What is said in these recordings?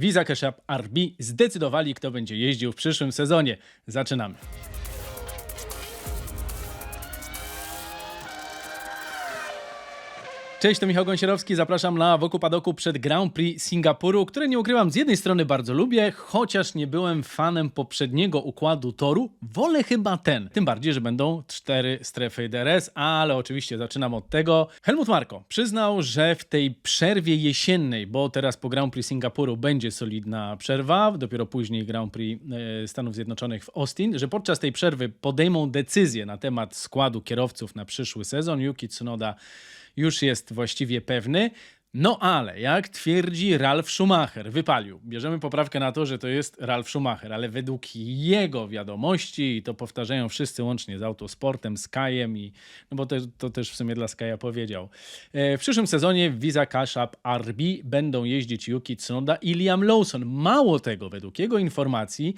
Visa Cash App RB zdecydowali, kto będzie jeździł w przyszłym sezonie. Zaczynamy. Cześć, to Michał Gąsierowski. Zapraszam na Wokół Padoku przed Grand Prix Singapuru, które nie ukrywam, z jednej strony bardzo lubię, chociaż nie byłem fanem poprzedniego układu toru, wolę chyba ten. Tym bardziej, że będą cztery strefy DRS, ale oczywiście zaczynam od tego. Helmut Marko przyznał, że w tej przerwie jesiennej, bo teraz po Grand Prix Singapuru będzie solidna przerwa, dopiero później Grand Prix e, Stanów Zjednoczonych w Austin, że podczas tej przerwy podejmą decyzję na temat składu kierowców na przyszły sezon. Yuki Tsunoda już jest właściwie pewny. No ale, jak twierdzi Ralf Schumacher, wypalił. Bierzemy poprawkę na to, że to jest Ralf Schumacher, ale według jego wiadomości, i to powtarzają wszyscy łącznie z Autosportem, Skyem, i, no bo to, to też w sumie dla Skya powiedział. E, W przyszłym sezonie w Visa Cash App RB będą jeździć Yuki Tsunoda i Liam Lawson. Mało tego, według jego informacji,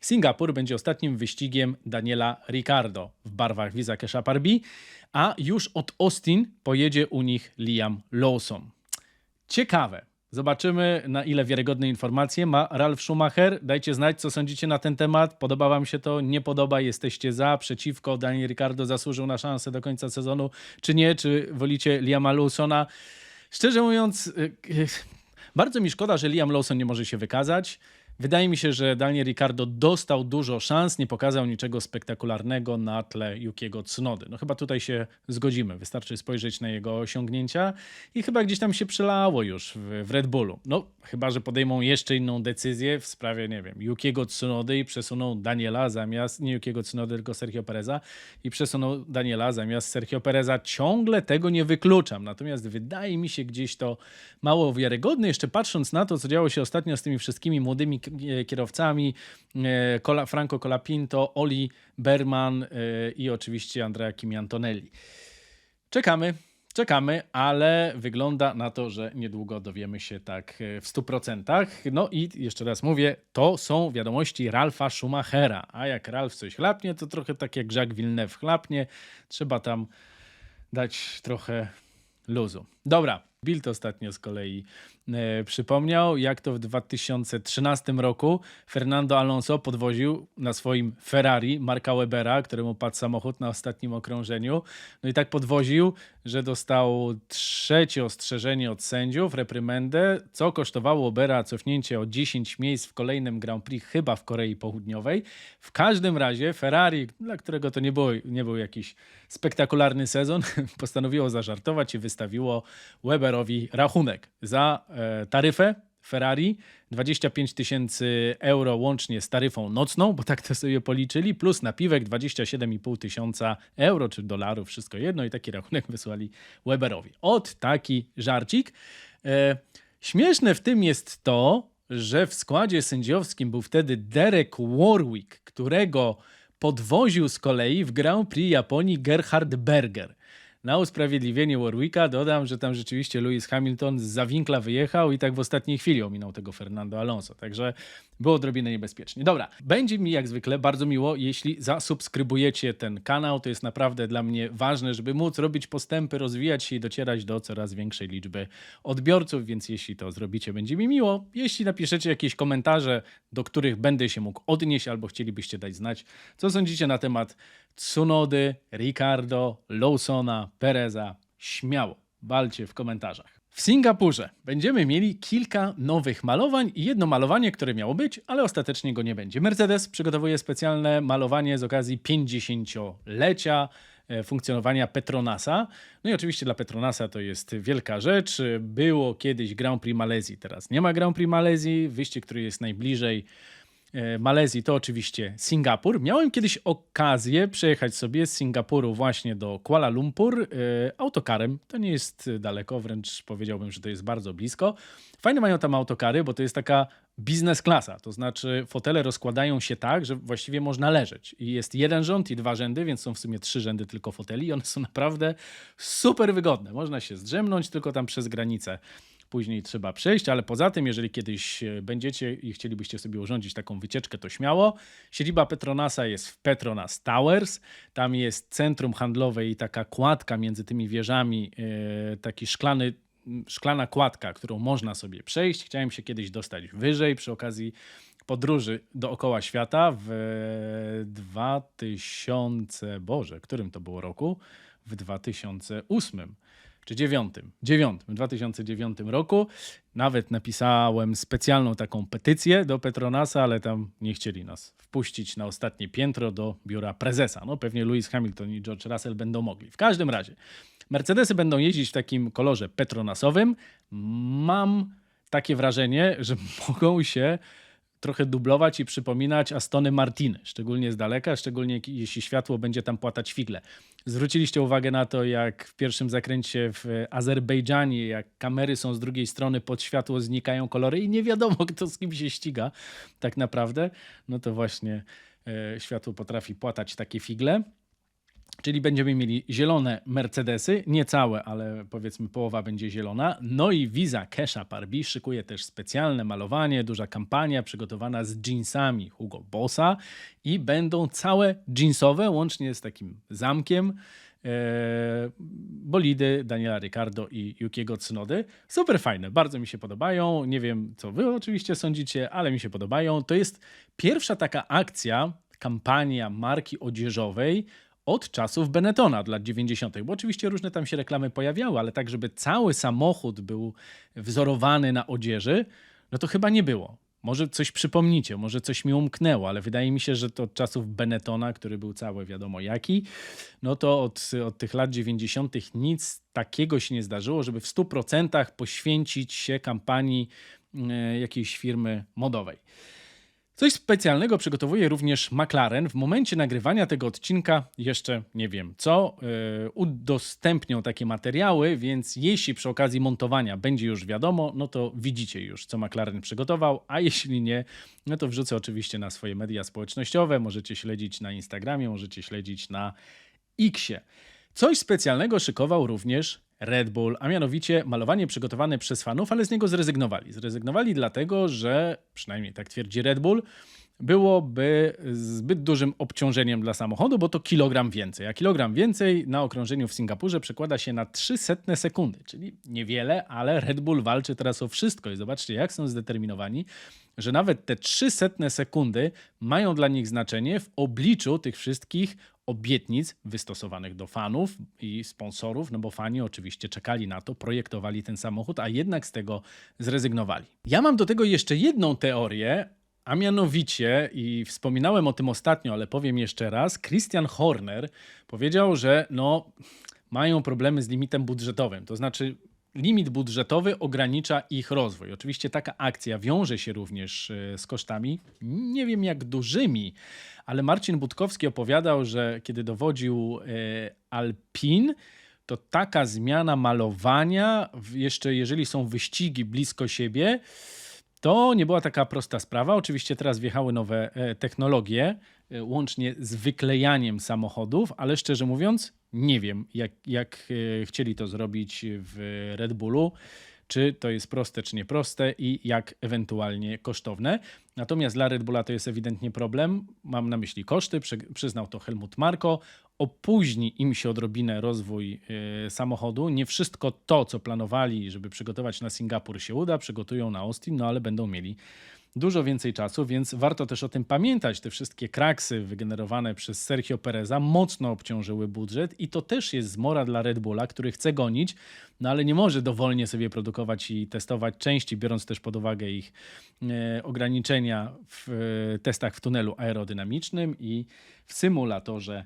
Singapur będzie ostatnim wyścigiem Daniela Ricardo w barwach Visa Cash App RB, a już od Austin pojedzie u nich Liam Lawson. Ciekawe. Zobaczymy, na ile wiarygodne informacje ma Ralf Schumacher. Dajcie znać, co sądzicie na ten temat. Podoba Wam się to, nie podoba, jesteście za, przeciwko. Daniel Ricardo zasłużył na szansę do końca sezonu, czy nie? Czy wolicie Liama Lawsona? Szczerze mówiąc, y, y, bardzo mi szkoda, że Liam Lawson nie może się wykazać. Wydaje mi się, że Daniel Ricardo dostał dużo szans, nie pokazał niczego spektakularnego na tle Yukiego Tsunody. No chyba tutaj się zgodzimy. Wystarczy spojrzeć na jego osiągnięcia i chyba gdzieś tam się przelało już w, Red Bullu. No chyba, że podejmą jeszcze inną decyzję w sprawie, nie wiem, Yukiego Tsunody i przesuną Daniela zamiast, nie Yukiego Tsunody, tylko Sergio Pereza i przesuną Daniela zamiast Sergio Pereza. Ciągle tego nie wykluczam. Natomiast wydaje mi się gdzieś to mało wiarygodne. Jeszcze patrząc na to, co działo się ostatnio z tymi wszystkimi młodymi kierowcami, e, Franco Colapinto, Oli Berman e, i oczywiście Andrea Kimi Antonelli. Czekamy, czekamy, ale wygląda na to, że niedługo dowiemy się tak e, w 100%. No i jeszcze raz mówię, to są wiadomości Ralfa Schumachera. A jak Ralf coś chlapnie, to trochę tak jak Jacques Villeneuve chlapnie. Trzeba tam dać trochę luzu. Dobra. Bild ostatnio z kolei e, przypomniał, jak to w 2013 roku Fernando Alonso podwoził na swoim Ferrari Marka Webera, któremu padł samochód na ostatnim okrążeniu. No i tak podwoził, że dostał trzecie ostrzeżenie od sędziów, reprymendę, co kosztowało Webera cofnięcie o 10 miejsc w kolejnym Grand Prix, chyba w Korei Południowej. W każdym razie Ferrari, dla którego to nie, było, nie był jakiś spektakularny sezon, postanowiło zażartować i wystawiło Weberowi rachunek za e, taryfę Ferrari 25 tysięcy euro łącznie z taryfą nocną, bo tak to sobie policzyli, plus napiwek 27,5 tysiąca euro czy dolarów, wszystko jedno i taki rachunek wysłali Weberowi. Od taki żarcik. E, śmieszne w tym jest to, że w składzie sędziowskim był wtedy Derek Warwick, którego podwoził z kolei w Grand Prix Japonii Gerhard Berger. Na usprawiedliwienie Warwicka dodam, że tam rzeczywiście Lewis Hamilton z zawinkla wyjechał i tak w ostatniej chwili ominął tego Fernando Alonso. Także było odrobinę niebezpiecznie. Dobra, będzie mi jak zwykle bardzo miło, jeśli zasubskrybujecie ten kanał. To jest naprawdę dla mnie ważne, żeby móc robić postępy, rozwijać się i docierać do coraz większej liczby odbiorców, więc jeśli to zrobicie, będzie mi miło. Jeśli napiszecie jakieś komentarze, do których będę się mógł odnieść albo chcielibyście dać znać, co sądzicie na temat Tsunody, Ricardo, Lawsona, Pereza, śmiało, walcie w komentarzach. W Singapurze będziemy mieli kilka nowych malowań i jedno malowanie, które miało być, ale ostatecznie go nie będzie. Mercedes przygotowuje specjalne malowanie z okazji 50-lecia e, funkcjonowania Petronasa. No i oczywiście dla Petronasa to jest wielka rzecz. Było kiedyś Grand Prix Malezji, teraz nie ma Grand Prix Malezji. Wyścig, który jest najbliżej Malezji to oczywiście Singapur. Miałem kiedyś okazję przejechać sobie z Singapuru właśnie do Kuala Lumpur e, autokarem. To nie jest daleko, wręcz powiedziałbym, że to jest bardzo blisko. Fajne mają tam autokary, bo to jest taka biznes klasa, to znaczy fotele rozkładają się tak, że właściwie można leżeć. I jest jeden rząd i dwa rzędy, więc są w sumie trzy rzędy tylko foteli i one są naprawdę super wygodne. Można się zdrzemnąć tylko tam przez granicę później trzeba przejść, ale poza tym, jeżeli kiedyś e, będziecie i chcielibyście sobie urządzić taką wycieczkę, to śmiało. Siedziba Petronasa jest w Petronas Towers. Tam jest centrum handlowe i taka kładka między tymi wieżami, e, taki szklany szklana kładka, którą można sobie przejść. Chciałem się kiedyś dostać wyżej przy okazji podróży dookoła świata w 2000, Boże, którym to było roku? W 2008 czy 9, 9, w 2009 roku. Nawet napisałem specjalną taką petycję do Petronasa, ale tam nie chcieli nas wpuścić na ostatnie piętro do biura prezesa. No pewnie Lewis Hamilton i George Russell będą mogli. W każdym razie, Mercedesy będą jeździć w takim kolorze petronasowym. Mam takie wrażenie, że mogą się trochę dublować i przypominać Astony Martiny, szczególnie z daleka, szczególnie jeśli światło będzie tam płatać figle. Zwróciliście uwagę na to, jak w pierwszym zakręcie w Azerbejdżanie, jak kamery są z drugiej strony, pod światło znikają kolory i nie wiadomo, kto z kim się ściga tak naprawdę. No to właśnie e, światło potrafi płatać takie figle. Czyli będziemy mieli zielone Mercedesy, nie całe, ale powiedzmy połowa będzie zielona. No i Visa Kesha Parbi szykuje też specjalne malowanie, duża kampania przygotowana z jeansami Hugo Bossa i będą całe jeansowe, łącznie z takim zamkiem. E, bolidy Daniela Ricardo i Yukiego Tsunody. Super fajne, bardzo mi się podobają. Nie wiem, co wy oczywiście sądzicie, ale mi się podobają. To jest pierwsza taka akcja, kampania marki odzieżowej, od czasów Benettona od lat 90., bo oczywiście różne tam się reklamy pojawiały, ale tak, żeby cały samochód był wzorowany na odzieży, no to chyba nie było. Może coś przypomnicie, może coś mi umknęło, ale wydaje mi się, że to od czasów Benettona, który był cały wiadomo jaki, no to od, od tych lat 90. nic takiego się nie zdarzyło, żeby w 100% poświęcić się kampanii e, jakiejś firmy modowej. Coś specjalnego przygotowuje również McLaren. W momencie nagrywania tego odcinka jeszcze nie wiem co. Yy, udostępnią takie materiały, więc jeśli przy okazji montowania będzie już wiadomo, no to widzicie już, co McLaren przygotował, a jeśli nie, no to wrzucę oczywiście na swoje media społecznościowe. Możecie śledzić na Instagramie, możecie śledzić na Xie. Coś specjalnego szykował również Red Bull, a mianowicie malowanie przygotowane przez fanów, ale z niego zrezygnowali. Zrezygnowali dlatego, że, przynajmniej tak twierdzi Red Bull, byłoby zbyt dużym obciążeniem dla samochodu, bo to kilogram więcej. A kilogram więcej na okrążeniu w Singapurze przekłada się na 300 sekundy, czyli niewiele, ale Red Bull walczy teraz o wszystko i zobaczcie, jak są zdeterminowani, że nawet te 300 sekundy mają dla nich znaczenie w obliczu tych wszystkich obietnic wystosowanych do fanów i sponsorów, no bo fani oczywiście czekali na to, projektowali ten samochód, a jednak z tego zrezygnowali. Ja mam do tego jeszcze jedną teorię, a mianowicie, i wspominałem o tym ostatnio, ale powiem jeszcze raz, Christian Horner powiedział, że no, mają problemy z limitem budżetowym. To znaczy, limit budżetowy ogranicza ich rozwój. Oczywiście taka akcja wiąże się również e, z kosztami, nie wiem jak dużymi, ale Marcin Budkowski opowiadał, że kiedy dowodził e, Alpin, to taka zmiana malowania, jeszcze jeżeli są wyścigi blisko siebie, to nie była taka prosta sprawa. Oczywiście teraz wjechały nowe e, technologie, łącznie z wyklejaniem samochodów, ale szczerze mówiąc, nie wiem, jak, jak e, chcieli to zrobić w Red Bullu, czy to jest proste, czy nieproste i jak ewentualnie kosztowne. Natomiast dla Red Bulla to jest ewidentnie problem. Mam na myśli koszty, przyznał to Helmut Marko. Opóźni im się odrobinę rozwój e, samochodu. Nie wszystko to, co planowali, żeby przygotować na Singapur, się uda. Przygotują na Austin, no ale będą mieli dużo więcej czasu, więc warto też o tym pamiętać. Te wszystkie kraksy wygenerowane przez Sergio Pereza mocno obciążyły budżet i to też jest zmora dla Red Bulla, który chce gonić, no ale nie może dowolnie sobie produkować i testować części, biorąc też pod uwagę ich e, ograniczenia w e, testach w tunelu aerodynamicznym i w symulatorze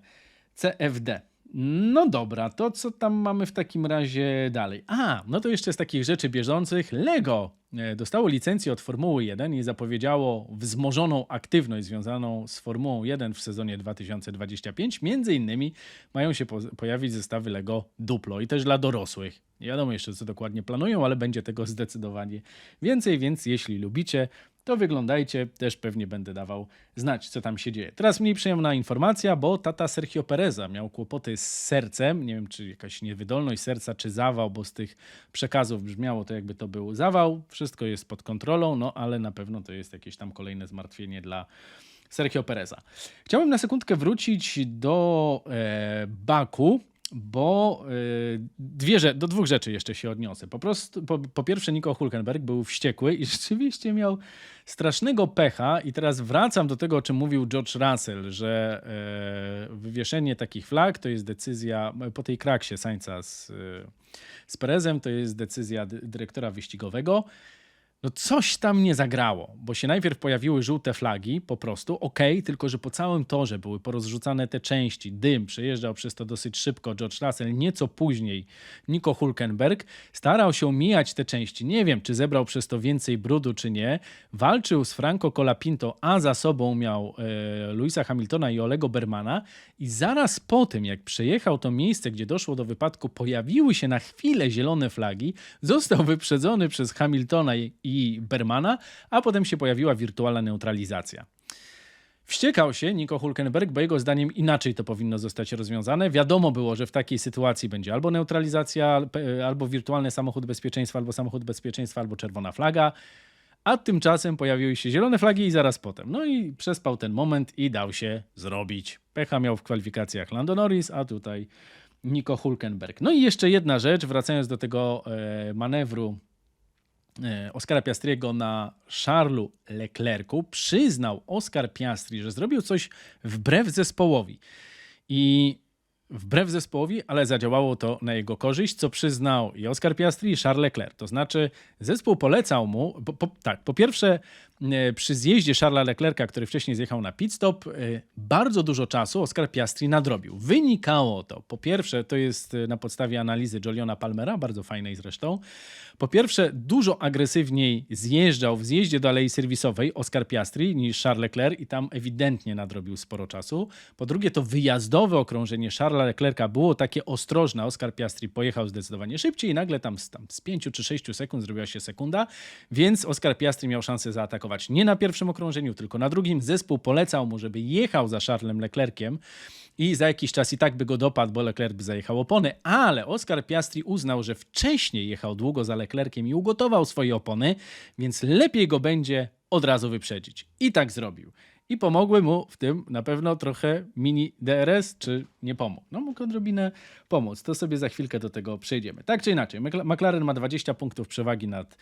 CFD. No dobra, to co tam mamy w takim razie dalej? A, no to jeszcze z takich rzeczy bieżących. Lego dostało licencję od Formuły 1 i zapowiedziało wzmożoną aktywność związaną z Formułą 1 w sezonie 2025. Między innymi mają się po pojawić zestawy Lego Duplo i też dla dorosłych. Nie wiadomo jeszcze, co dokładnie planują, ale będzie tego zdecydowanie więcej, więc jeśli lubicie, to wyglądajcie, też pewnie będę dawał znać, co tam się dzieje. Teraz mniej przyjemna informacja, bo tata Sergio Pereza miał kłopoty z sercem, nie wiem, czy jakaś niewydolność serca, czy zawał, bo z tych przekazów brzmiało to, jakby to był zawał. Wszystko jest pod kontrolą, no ale na pewno to jest jakieś tam kolejne zmartwienie dla Sergio Pereza. Chciałbym na sekundkę wrócić do e, Baku, bo y, dwie, rze- do dwóch rzeczy jeszcze się odniosę. Po, prostu, po, po pierwsze, Nico Hulkenberg był wściekły i rzeczywiście miał strasznego pecha. I teraz wracam do tego, o czym mówił George Russell, że e, wywieszenie takich flag to jest decyzja po tej kraksie Sańca z, e, z Perezem, to jest decyzja dy- dyrektora wyścigowego. No coś tam nie zagrało, bo się najpierw pojawiły żółte flagi, po prostu, okej, tylko że po całym torze były porozrzucane te części, dym, przejeżdżał przez to dosyć szybko George Russell, nieco później Nico Hulkenberg, starał się mijać te części, nie wiem, czy zebrał przez to więcej brudu, czy nie, walczył z Franco Colapinto, a za sobą miał e, Luisa Hamiltona i Olego Bermana. I zaraz po tym, jak przejechał to miejsce, gdzie doszło do wypadku, pojawiły się na chwilę zielone flagi, został wyprzedzony przez Hamiltona i, i Bermana, a potem się pojawiła wirtualna neutralizacja. Wściekał się Nico Hulkenberg, bo jego zdaniem inaczej to powinno zostać rozwiązane. Wiadomo było, że w takiej sytuacji będzie albo neutralizacja, p- albo wirtualny samochód bezpieczeństwa, albo samochód bezpieczeństwa, albo czerwona flaga. A tymczasem pojawiły się zielone flagi i zaraz potem. No i przespał ten moment i dał się zrobić. Pecha miał w kwalifikacjach Lando Norris, a tutaj Nico Hulkenberg. No i jeszcze jedna rzecz, wracając do tego e, manewru e, Oscara Piastriego na Charlesu Leclercu, przyznał Oscar Piastri, że zrobił coś wbrew zespołowi. I wbrew zespołowi, ale zadziałało to na jego korzyść, co przyznał i Oscar Piastri, i Charles Leclerc. To znaczy, zespół polecał mu, po, po, tak, po pierwsze, przy zjeździe Charlesa Leclerca, który wcześniej zjechał na pit stop, e, bardzo dużo czasu Oscar Piastri nadrobił. Wynikało to, po pierwsze, to jest e, na podstawie analizy Joliona Palmera, bardzo fajnej zresztą. Po pierwsze, dużo agresywniej zjeżdżał w zjeździe do alei serwisowej Oscar Piastri niż Charles Leclerc i tam ewidentnie nadrobił sporo czasu. Po drugie, to wyjazdowe okrążenie Charlesa Leclerca było takie ostrożne. Oscar Piastri pojechał zdecydowanie szybciej i nagle tam tam z 5 czy 6 sekund zrobiła się sekunda, więc Oscar Piastri miał szansę zaatakować nie na pierwszym okrążeniu, tylko na drugim. Zespół polecał mu, żeby jechał za Charlesem Leclerciem i za jakiś czas i tak by go dopadł, bo Leclerc by zajechał opony, ale Oscar Piastri uznał, że wcześniej jechał długo za Leclerciem i ugotował swoje opony, więc lepiej go będzie od razu wyprzedzić. I tak zrobił. I pomogły mu w tym na pewno trochę mini DRS, czy nie pomógł. No mógł odrobinę pomóc. To sobie za chwilkę do tego przejdziemy. Tak czy inaczej, Mcla- McLaren ma 20 punktów przewagi nad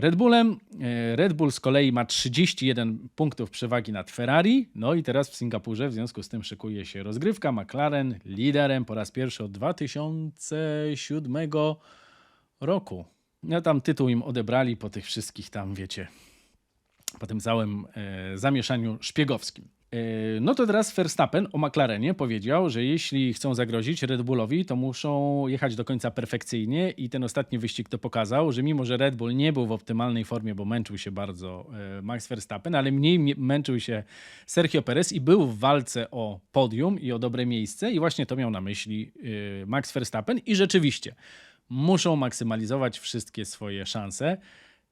Red Bullem. E, Red Bull z kolei ma 31 punktów przewagi nad Ferrari. No i teraz w Singapurze w związku z tym szykuje się rozgrywka. McLaren liderem po raz pierwszy od 2007 roku. No tam tytuł im odebrali po tych wszystkich tam, wiecie, po tym całym e, zamieszaniu szpiegowskim. E, no to teraz Verstappen o McLarenie powiedział, że jeśli chcą zagrozić Red Bullowi, to muszą jechać do końca perfekcyjnie i ten ostatni wyścig to pokazał, że mimo, że Red Bull nie był w optymalnej formie, bo męczył się bardzo e, Max Verstappen, ale mniej męczył się Sergio Perez i był w walce o podium i o dobre miejsce i właśnie to miał na myśli e, Max Verstappen i rzeczywiście muszą maksymalizować wszystkie swoje szanse.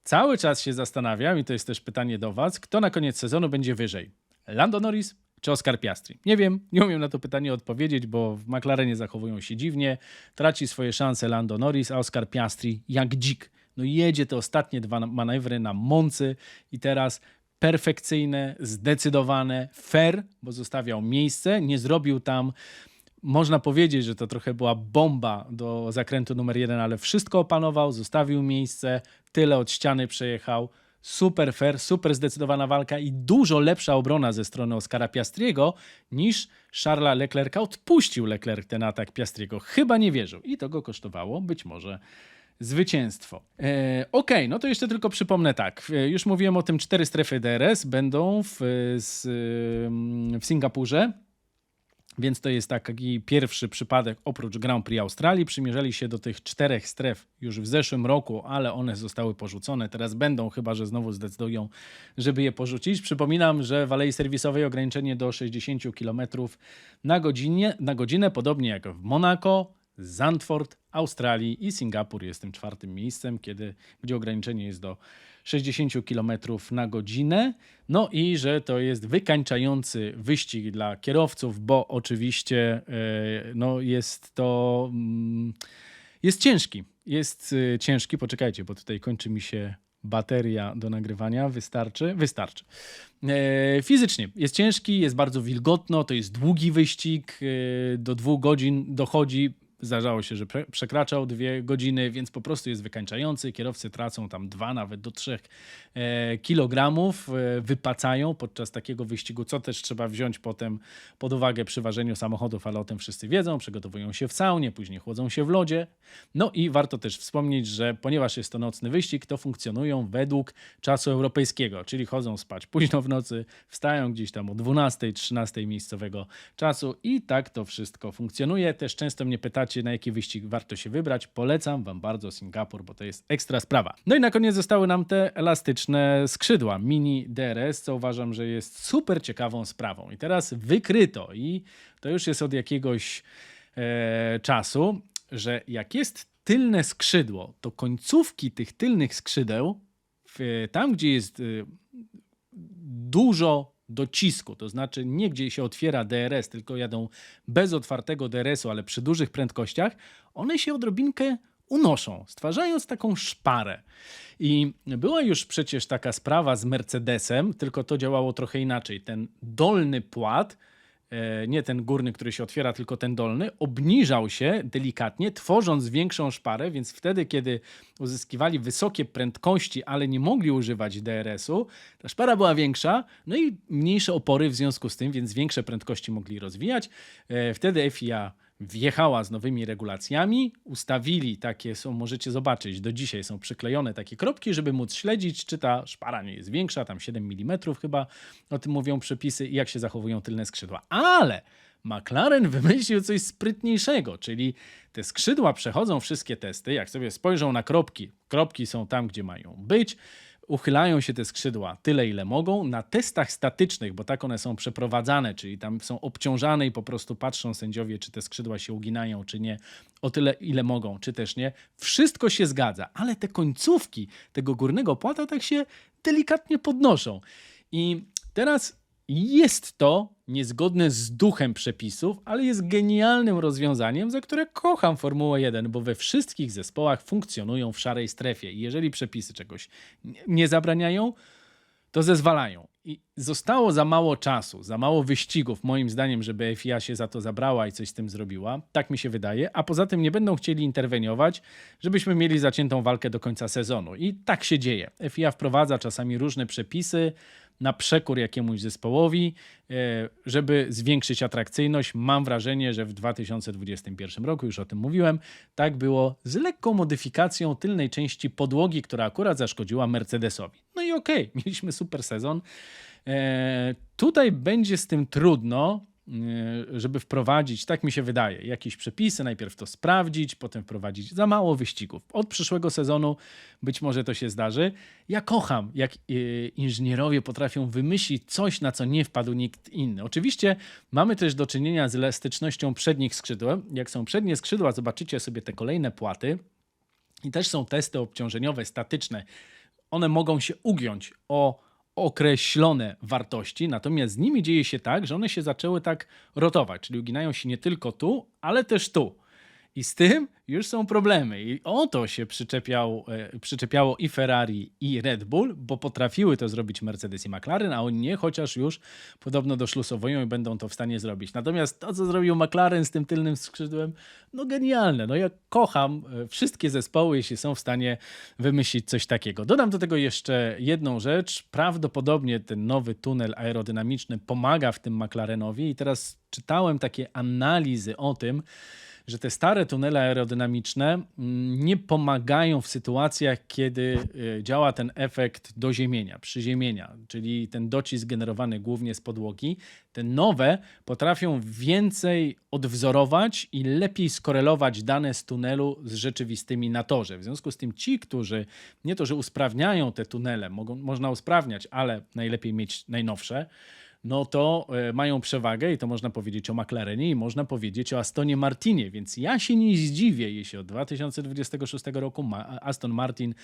Cały czas się zastanawiam, i to jest też pytanie do Was, kto na koniec sezonu będzie wyżej? Lando Norris czy Oscar Piastri? Nie wiem, nie umiem na to pytanie odpowiedzieć, bo w McLarenie zachowują się dziwnie. Traci swoje szanse Lando Norris, a Oscar Piastri jak dzik. No jedzie te ostatnie dwa manewry na Moncy i teraz perfekcyjne, zdecydowane, fair, bo zostawiał miejsce, nie zrobił tam można powiedzieć, że to trochę była bomba do zakrętu numer jeden, ale wszystko opanował, zostawił miejsce, tyle od ściany przejechał. Super fair, super zdecydowana walka i dużo lepsza obrona ze strony Oscara Piastriego niż Charlesa Leclerca. Odpuścił Leclerc ten atak Piastriego. Chyba nie wierzył i to go kosztowało być może zwycięstwo. E, Okej, no to jeszcze tylko przypomnę tak. E, Już mówiłem o tym, cztery strefy DRS będą w, z, w Singapurze. Więc to jest taki pierwszy przypadek oprócz Grand Prix Australii. Przymierzali się do tych czterech stref już w zeszłym roku, ale one zostały porzucone. Teraz będą, chyba że znowu zdecydują, żeby je porzucić. Przypominam, że w alei serwisowej ograniczenie do 60 km na, godzinie, na godzinę, podobnie jak w Monako, Zandvoort, Australii i Singapur jest tym czwartym miejscem, kiedy, gdzie ograniczenie jest do 60 km na godzinę. No i że to jest wykańczający wyścig dla kierowców, bo oczywiście e, no jest to mm, jest ciężki. Jest e, ciężki, poczekajcie, bo tutaj kończy mi się bateria do nagrywania wystarczy? Wystarczy. E, fizycznie jest ciężki, jest bardzo wilgotno, to jest długi wyścig, do dwóch godzin dochodzi. Zdarzało się, że przekraczał dwie godziny, więc po prostu jest wykańczający. Kierowcy tracą tam dwa, nawet do trzech e, kilogramów, e, wypacają podczas takiego wyścigu, co też trzeba wziąć potem pod uwagę przy ważeniu samochodów, ale o tym wszyscy wiedzą. Przygotowują się w saunie, później chłodzą się w lodzie. No i warto też wspomnieć, że ponieważ jest to nocny wyścig, to funkcjonują według czasu europejskiego, czyli chodzą spać późno w nocy, wstają gdzieś tam o 12, 13 miejscowego czasu i tak to wszystko funkcjonuje. Też często mnie pytacie, na jaki wyścig warto się wybrać. Polecam Wam bardzo Singapur, bo to jest ekstra sprawa. No i na koniec zostały nam te elastyczne skrzydła mini DRS, co uważam, że jest super ciekawą sprawą. I teraz wykryto, i to już jest od jakiegoś e, czasu, że jak jest tylne skrzydło, to końcówki tych tylnych skrzydeł, w, tam gdzie jest y, dużo docisku, to znaczy nie gdzie się otwiera DRS, tylko jadą bez otwartego DRS-u, ale przy dużych prędkościach, one się odrobinkę unoszą, stwarzając taką szparę. I była już przecież taka sprawa z Mercedesem, tylko to działało trochę inaczej. Ten dolny płat, nie ten górny, który się otwiera, tylko ten dolny, obniżał się delikatnie, tworząc większą szparę, więc wtedy, kiedy uzyskiwali wysokie prędkości, ale nie mogli używać DRS-u, ta szpara była większa, no i mniejsze opory w związku z tym, więc większe prędkości mogli rozwijać. E, Wtedy FIA wjechała z nowymi regulacjami, ustawili takie są, możecie zobaczyć, do dzisiaj są przyklejone takie kropki, żeby móc śledzić, czy ta szpara nie jest większa, tam 7 mm chyba, o tym mówią przepisy i jak się zachowują tylne skrzydła. Ale McLaren wymyślił coś sprytniejszego, czyli te skrzydła przechodzą wszystkie testy, jak sobie spojrzą na kropki, kropki są tam, gdzie mają być, uchylają się te skrzydła tyle, ile mogą. Na testach statycznych, bo tak one są przeprowadzane, czyli tam są obciążane i po prostu patrzą sędziowie, czy te skrzydła się uginają, czy nie, o tyle, ile mogą, czy też nie. Wszystko się zgadza, ale te końcówki tego górnego płata tak się delikatnie podnoszą. I teraz jest to niezgodne z duchem przepisów, ale jest genialnym rozwiązaniem, za które kocham Formułę 1, bo we wszystkich zespołach funkcjonują w szarej strefie i jeżeli przepisy czegoś nie- zabraniają, to zezwalają. I zostało za mało czasu, za mało wyścigów, moim zdaniem, żeby FIA się za to zabrała i coś z tym zrobiła. Tak mi się wydaje. A poza tym nie będą chcieli interweniować, żebyśmy mieli zaciętą walkę do końca sezonu. I tak się dzieje. FIA wprowadza czasami różne przepisy na przekór jakiemuś zespołowi, e, żeby zwiększyć atrakcyjność. Mam wrażenie, że w 2021 roku, już o tym mówiłem, tak było z lekką modyfikacją tylnej części podłogi, która akurat zaszkodziła Mercedesowi. No i okej, mieliśmy super sezon. E, tutaj będzie z tym trudno, żeby wprowadzić, tak mi się wydaje, jakieś przepisy, najpierw to sprawdzić, potem wprowadzić za mało wyścigów. Od przyszłego sezonu być może to się zdarzy. Ja kocham, jak e, inżynierowie potrafią wymyślić coś, na co nie wpadł nikt inny. Oczywiście mamy też do czynienia z elastycznością przednich skrzydeł. Jak są przednie skrzydła, zobaczycie sobie te kolejne płaty i też są testy obciążeniowe, statyczne. One mogą się ugiąć o określone wartości, natomiast z nimi dzieje się tak, że one się zaczęły tak rotować, czyli uginają się nie tylko tu, ale też tu. I z tym już są problemy. I o to się przyczepiał, e, przyczepiało i Ferrari, i Red Bull, bo potrafiły to zrobić Mercedes i McLaren, a oni nie, chociaż już podobno doszlusowują i będą to w stanie zrobić. Natomiast to, co zrobił McLaren z tym tylnym skrzydłem, no genialne. No ja kocham e, wszystkie zespoły, jeśli są w stanie wymyślić coś takiego. Dodam do tego jeszcze jedną rzecz. Prawdopodobnie ten nowy tunel aerodynamiczny pomaga w tym McLarenowi i teraz czytałem takie analizy o tym, że te stare tunele aerodynamiczne mm, nie pomagają w sytuacjach, kiedy y, działa ten efekt doziemienia, przyziemienia, czyli ten docisk generowany głównie z podłogi. Te nowe potrafią więcej odwzorować i lepiej skorelować dane z tunelu z rzeczywistymi na torze. W związku z tym ci, którzy nie to, że usprawniają te tunele, mogą, można usprawniać, ale najlepiej mieć najnowsze, no to e, mają przewagę i to można powiedzieć o McLarenie i można powiedzieć o Astonie Martinie, więc ja się nie zdziwię, jeśli od 2026 roku Aston Martin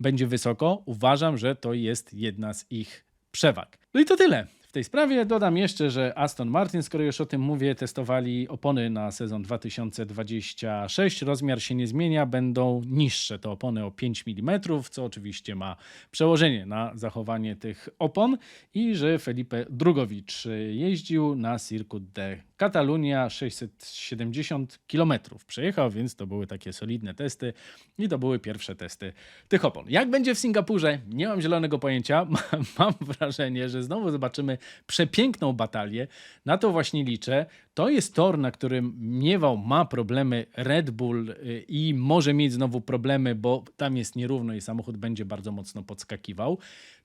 będzie wysoko. Uważam, że to jest jedna z ich przewag. No i to tyle tej sprawie. Dodam jeszcze, że Aston Martin, skoro już o tym mówię, testowali opony na sezon 2026. Rozmiar się nie zmienia, będą niższe te opony o 5 mm, co oczywiście ma przełożenie na zachowanie tych opon i że Felipe Drugowicz jeździł na Circuit de Catalunya 670 km przejechał, więc to były takie solidne testy i to były pierwsze testy tych opon. Jak będzie w Singapurze? Nie mam zielonego pojęcia. Mam wrażenie, że znowu zobaczymy przepiękną batalię. Na to właśnie liczę. To jest tor, na którym miewał ma problemy Red Bull y, i może mieć znowu problemy, bo tam jest nierówno i samochód będzie bardzo mocno podskakiwał.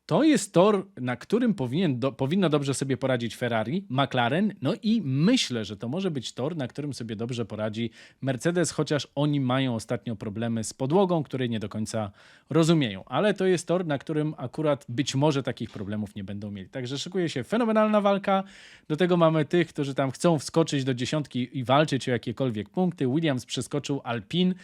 To jest tor, na którym powinien do, powinno dobrze sobie poradzić Ferrari, McLaren, no i myślę, że to może być tor, na którym sobie dobrze poradzi Mercedes, chociaż oni mają ostatnio problemy z podłogą, której nie do końca rozumieją. Ale to jest tor, na którym akurat być może takich problemów nie będą mieli. Także szykuje się fenomenalna walka. Do tego mamy tych, którzy tam chcą wskoczyć do dziesiątki i walczyć o jakiekolwiek punkty. Williams przeskoczył Alpine.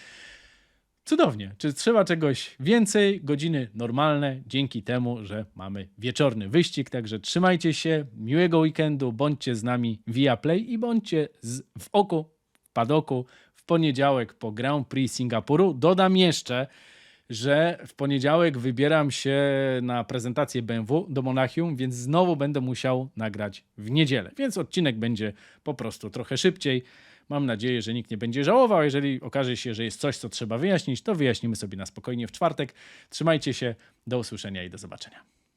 Cudownie. Czy trzeba czegoś więcej? Godziny normalne, dzięki temu, że mamy wieczorny wyścig. Także trzymajcie się, miłego weekendu, bądźcie z nami via Play i bądźcie z, w oku, w padoku w poniedziałek po Grand Prix Singapuru. Dodam jeszcze, że w poniedziałek wybieram się na prezentację BMW do Monachium, więc znowu będę musiał nagrać w niedzielę. Więc odcinek będzie po prostu trochę szybciej. Mam nadzieję, że nikt nie będzie żałował. Jeżeli okaże się, że jest coś, co trzeba wyjaśnić, to wyjaśnimy sobie na spokojnie w czwartek. Trzymajcie się, do usłyszenia i do zobaczenia.